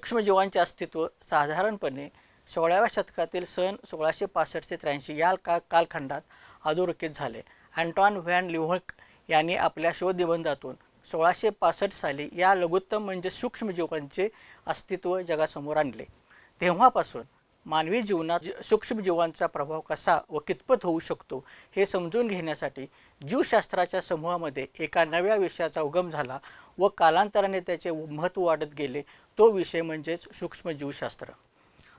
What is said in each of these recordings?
सूक्ष्मजीवांचे अस्तित्व साधारणपणे सोळाव्या शतकातील सन सोळाशे पासष्ट ते त्र्याऐंशी या का कालखंडात अधोरेखित झाले. अँटॉन व्हॅन लिव्हक यांनी आपल्या शोधनिबंधातून सोळाशे पासष्ट साली या लघुत्तम म्हणजे सूक्ष्मजीवांचे अस्तित्व जगासमोर आणले. तेव्हापासून मानवी जीवनात सूक्ष्मजीवांचा प्रभाव कसा व कितपत होऊ शकतो हे समजून घेण्यासाठी जीवशास्त्राच्या समूहामध्ये एका नव्या विषयाचा उगम झाला व कालांतराने त्याचे महत्त्व वाढत गेले. तो विषय म्हणजेच सूक्ष्मजीवशास्त्र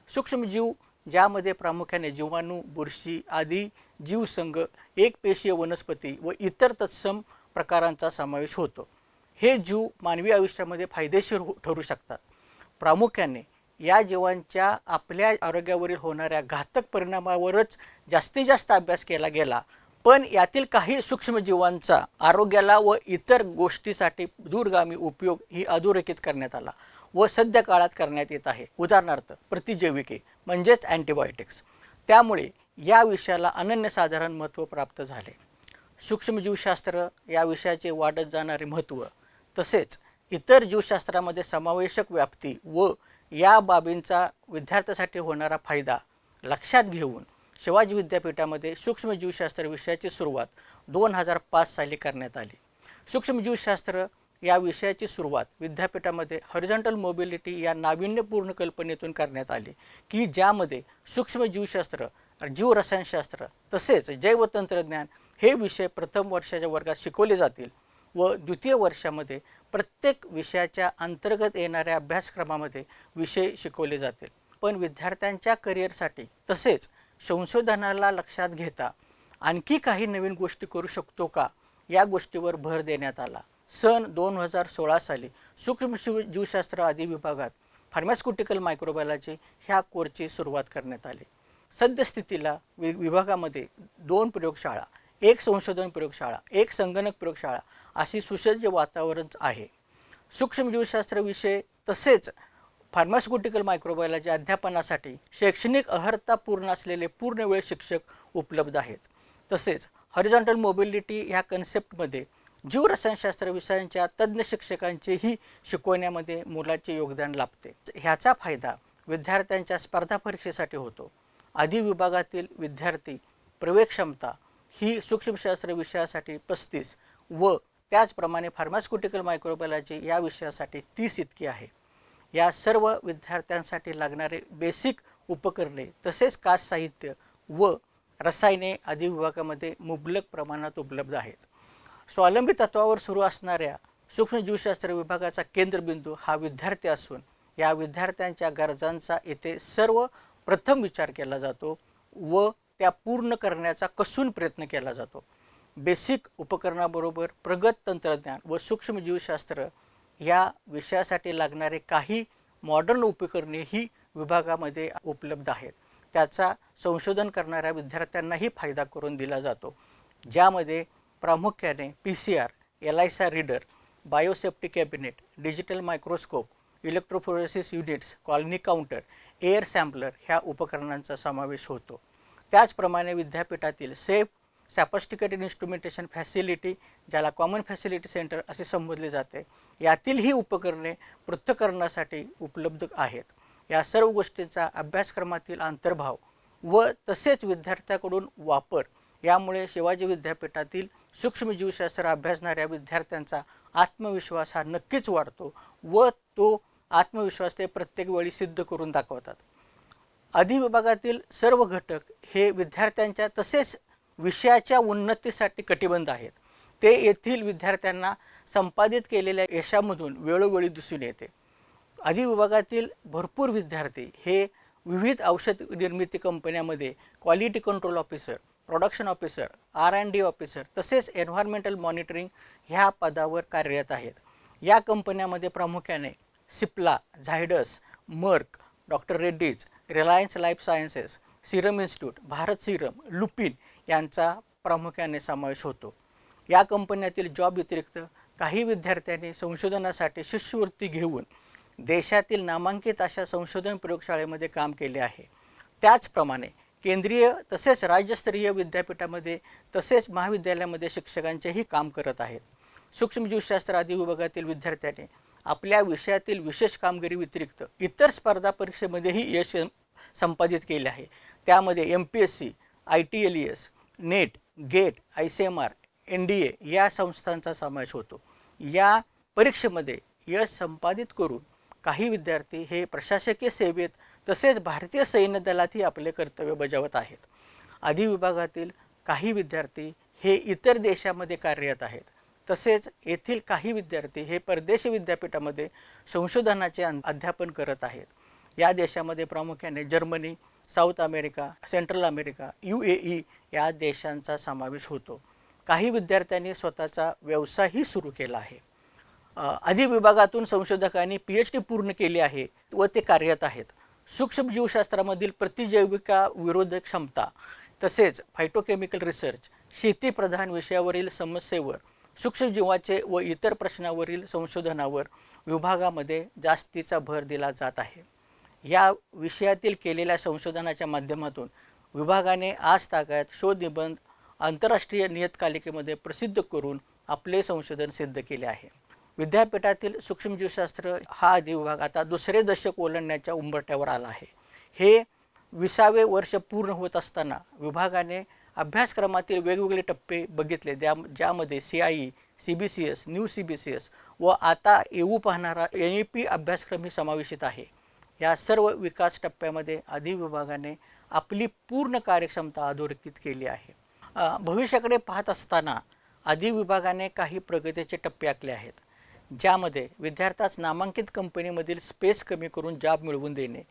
सूक्ष्मजीव ज्यामध्ये प्रामुख्याने जीवाणू बुरशी आदी जीवसंघ एकपेशीय वनस्पती व इतर तत्सम प्रकारांचा समावेश होतो. हे जीव मानवी आयुष्यामध्ये फायदेशीर हो- ठरू शकतात. प्रामुख्याने या जीवांच्या आपल्या आरोग्यावरील होणाऱ्या घातक परिणामावरच जास्तीत जास्त अभ्यास केला गेला. पण यातील काही सूक्ष्मजीवांचा आरोग्याला व इतर गोष्टीसाठी दूरगामी उपयोग ही अधोरेखित करण्यात आला व सध्या काळात करण्यात येत आहे. उदाहरणार्थ प्रतिजैविके म्हणजेच अँटीबायोटिक्स. त्यामुळे या विषयाला अनन्यसाधारण महत्त्व प्राप्त झाले. सूक्ष्मजीवशास्त्र या विषयाचे वाढत जाणारे महत्त्व तसेच इतर जीवशास्त्रामध्ये समावेशक व्याप्ती व या बाबींचा विद्यार्थ्यासाठी होणारा फायदा लक्षात घेऊन शिवाजी विद्यापीठामध्ये सूक्ष्मजीवशास्त्र विषयाची सुरुवात दोन हजार पाच साली करण्यात आली. सूक्ष्मजीवशास्त्र या विषयाची सुरुवात विद्यापीठामध्ये हॉरिझॉन्टल मोबिलिटी या नाविन्यपूर्ण कल्पनेतून करण्यात आली की ज्यामध्ये सूक्ष्मजीवशास्त्र जीवरसायनशास्त्र तसेच जैवतंत्रज्ञान हे विषय प्रथम वर्षाच्या वर्गात शिकवले जातील. व द्वितीय वर्षामध्ये प्रत्येक विषयाच्या अंतर्गत येणाऱ्या अभ्यासक्रमामध्ये विषय शिकवले जातील. पण विद्यार्थ्यांच्या करिअरसाठी तसेच संशोधनाला लक्षात घेता आणखी काही नवीन गोष्टी करू शकतो का? या गोष्टीवर भर देण्यात आला. सन दोन हजार सोळा साली सूक्ष्म जीवशास्त्र आदी विभागात फार्मास्युटिकल मायक्रोबायोलॉजी ह्या कोर्सची सुरुवात करण्यात आली. सद्यस्थितीला वि विभागामध्ये दोन प्रयोगशाळा एक संशोधन प्रयोगशाळा एक संगणक प्रयोगशाळा अशी सुसज्ज वातावरण आहे. सूक्ष्मजीवशास्त्र विषय तसेच फार्मास्युटिकल मायक्रोबायोलॉजी अध्यापनासाठी शैक्षणिक अहर्ता पूर्ण असलेले पूर्णवेळ शिक्षक उपलब्ध आहेत. तसेच हॉरिझॉन्टल मोबिलिटी ह्या कन्सेप्टमध्ये जीवरसायनशास्त्र विषयांच्या तज्ज्ञ शिक्षकांचेही शिकवण्यामध्ये मोलाचे योगदान लाभते. ह्याचा फायदा विद्यार्थ्यांच्या स्पर्धा परीक्षेसाठी होतो. आधी विभागातील विद्यार्थी प्रवेश क्षमता ही सूक्ष्मशास्त्र विषयासाठी पस्तीस व त्याचप्रमाणे फार्मास्युटिकल मायक्रोबायोलॉजी या विषयासाठी तीस इतकी आहे. या सर्व विद्यार्थ्यांसाठी लागणारे बेसिक उपकरणे तसेच कास साहित्य व रसायने आदी विभागामध्ये मुबलक प्रमाणात उपलब्ध आहेत. स्वावलंबी तत्वावर सुरू असणाऱ्या सूक्ष्मजीवशास्त्र विभागाचा केंद्रबिंदू हा विद्यार्थी असून या विद्यार्थ्यांच्या गरजांचा येथे सर्व प्रथम विचार केला जातो व त्या पूर्ण करण्याचा कसून प्रयत्न केला जातो. बेसिक उपकरणाबरोबर प्रगत तंत्रज्ञान व सूक्ष्मजीवशास्त्र या विषयासाठी लागणारे काही मॉडर्न उपकरणे ही विभागामध्ये उपलब्ध आहेत. त्याचा संशोधन करणाऱ्या विद्यार्थ्यांनाही फायदा करून दिला जातो. ज्यामध्ये प्रामुख्याने P C R ELISA reader biosafety cabinet digital microscope electrophoresis units colony counter air sampler ह्या उपकरणांचा समावेश होतो. त्याचप्रमाणे विद्यापीठातील सेफ सॅपस्टिकेटेड इन्स्ट्रुमेंटेशन फॅसिलिटी ज्याला कॉमन फॅसिलिटी सेंटर असे संबोधले जाते यातील ही उपकरणे पृथ्थकरणासाठी उपलब्ध आहेत. या सर्व गोष्टींचा अभ्यासक्रमातील अंतर्भाव व तसेच विद्यार्थ्याकडून वापर यामुळे शिवाजी विद्यापीठातील सूक्ष्मजीवशास्त्र अभ्यासणाऱ्या विद्यार्थ्यांचा आत्मविश्वास हा नक्कीच वाढतो व तो आत्मविश्वास ते प्रत्येक वेळी सिद्ध करून दाखवतात. अधिविभागातील सर्व घटक हे विद्यार्थ्यांच्या तसेच विषयाच्या उन्नतीसाठी कटिबंध आहेत. ते येथील विद्यार्थ्यांना संपादित केलेल्या यशामधून वेळोवेळी दिसून येते. अधिविभागातील भरपूर विद्यार्थी हे विविध औषध निर्मिती कंपन्यामध्ये quality control officer production officer R and D officer तसेच एन्व्हायरमेंटल मॉनिटरिंग ह्या पदावर कार्यरत आहेत. या कंपन्यामध्ये प्रामुख्याने Cipla Zydus Merck doctor Reddy's Reliance life sciences Serum Institute Bharat Serum Lupin यांचा प्रामुख्याने समावेश होतो. या कंपन्यातील जॉब व्यतिरिक्त काही विद्यार्थ्यांनी संशोधनासाठी शिष्यवृत्ती घेऊन देशातील नामांकित अशा संशोधन प्रयोगशाळेमध्ये काम केले आहे. त्याचप्रमाणे केंद्रीय तसेच राज्यस्तरीय विद्यापीठामध्ये तसेच महाविद्यालयामध्ये शिक्षकांचेही काम करत आहेत. सूक्ष्मजीवशास्त्र आदी विभागातील विद्यार्थ्यांनी आपल्या विषयातील विशेष कामगिरी व्यतिरिक्त इतर स्पर्धा परीक्षेमध्येही यश संपादित केले आहे. त्यामध्ये M P S C I T L E S NET GATE I C M R N D A या संस्थांचा समावेश होतो. या परीक्षेमध्ये यश संपादित करून काही विद्यार्थी हे प्रशासकीय सेवेत तसेच भारतीय सैन्य दलातही आपले कर्तव्य बजावत आहेत. आदी विभागातील काही विद्यार्थी हे इतर देशामध्ये कार्यरत आहेत. तसेच येथील काही विद्यार्थी हे परदेशी विद्यापीठामध्ये संशोधनाचे अध्यापन करत आहेत. या देशामध्ये प्रामुख्याने Germany South America Central America U A E या देशांचा समावेश होतो. काही विद्यार्थ्यांनी स्वतःचा व्यवसायही सुरू केला आहे. अ, विभागातून संशोधकांनी पी एच डी पूर्ण केली आहे व ते कार्यरत आहेत. सूक्ष्मजीवशास्त्रामधील प्रतिजैविका विरोधक क्षमता तसेच फायटोकेमिकल रिसर्च शेतीप्रधान विषयावरील समस्येवर सूक्ष्मजीवाचे व इतर प्रश्नावरील संशोधनावर विभागामध्ये जास्तीचा भर दिला जात आहे. या विषयातील केलेल्या संशोधनाच्या माध्यमातून विभागाने आज ताकद शोध निबंध आंतरराष्ट्रीय नियतकालिकेमध्ये प्रसिद्ध करून आपले संशोधन सिद्ध केले आहे. विद्यापीठातील सूक्ष्मजीवशास्त्र हा आदी विभाग आता दुसरे दशक ओलांडण्याच्या उंबरट्यावर आला आहे. हे विसावे वर्ष पूर्ण होत असताना विभागाने अभ्यासक्रमातील वेगवेगळे टप्पे बघितले ज्या ज्यामध्ये C I E C B C S new C B C S व आता येऊ पाहणारा एन ई पी अभ्यासक्रमही समावेशित आहे. या सर्व विकास टप्प्यामध्ये अधिविभागाने आपली पूर्ण कार्यक्षमता अधोरेखित केली आहे. भविष्याकडे पाहत असताना अधिविभागाने काही प्रगतीचे टप्पे आखले आहेत ज्यामध्ये विद्यार्थ्यास नामांकित कंपनीमधील स्पेस कमी करून जॉब मिळवून देणे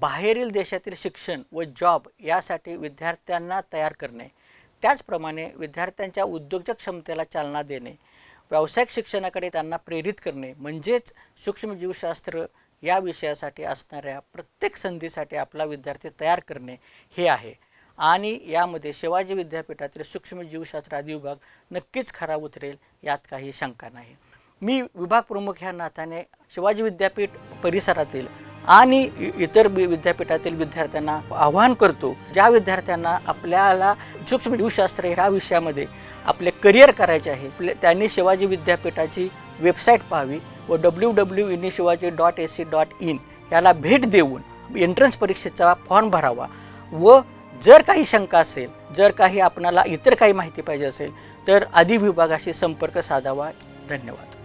बाहेरील देशातील शिक्षण व जॉब यासाठी विद्यार्थ्यांना तयार करणे त्याचप्रमाणे विद्यार्थ्यांच्या उद्योजक क्षमतेला चालना देणे व्यावसायिक शिक्षणाकडे त्यांना प्रेरित करणे म्हणजेच सूक्ष्मजीवशास्त्र या विषयासाठी असणाऱ्या प्रत्येक संधीसाठी आपला विद्यार्थी तयार करणे हे आहे. आणि यामध्ये शिवाजी विद्यापीठातील सूक्ष्मजीवशास्त्र आदी विभाग नक्कीच खरा उतरेल यात काही शंका नाही. मी विभाग प्रमुख ह्या नात्याने शिवाजी विद्यापीठ परिसरातील आणि इतर विद्यापीठातील विद्यार्थ्यांना आवाहन करतो ज्या विद्यार्थ्यांना आपल्याला सूक्ष्मजीवशास्त्र ह्या विषयामध्ये आपले करिअर करायचे आहे त्यांनी शिवाजी विद्यापीठाची वेबसाईट पाहावी व W W in Shivaji dot A C dot in याला भेट देऊन एंट्रन्स परीक्षेचा फॉर्म भरावा. व जर काही शंका असेल जर काही आपणाला इतर काही माहिती पाहिजे असेल तर आदी विभागाशी संपर्क साधावा. धन्यवाद.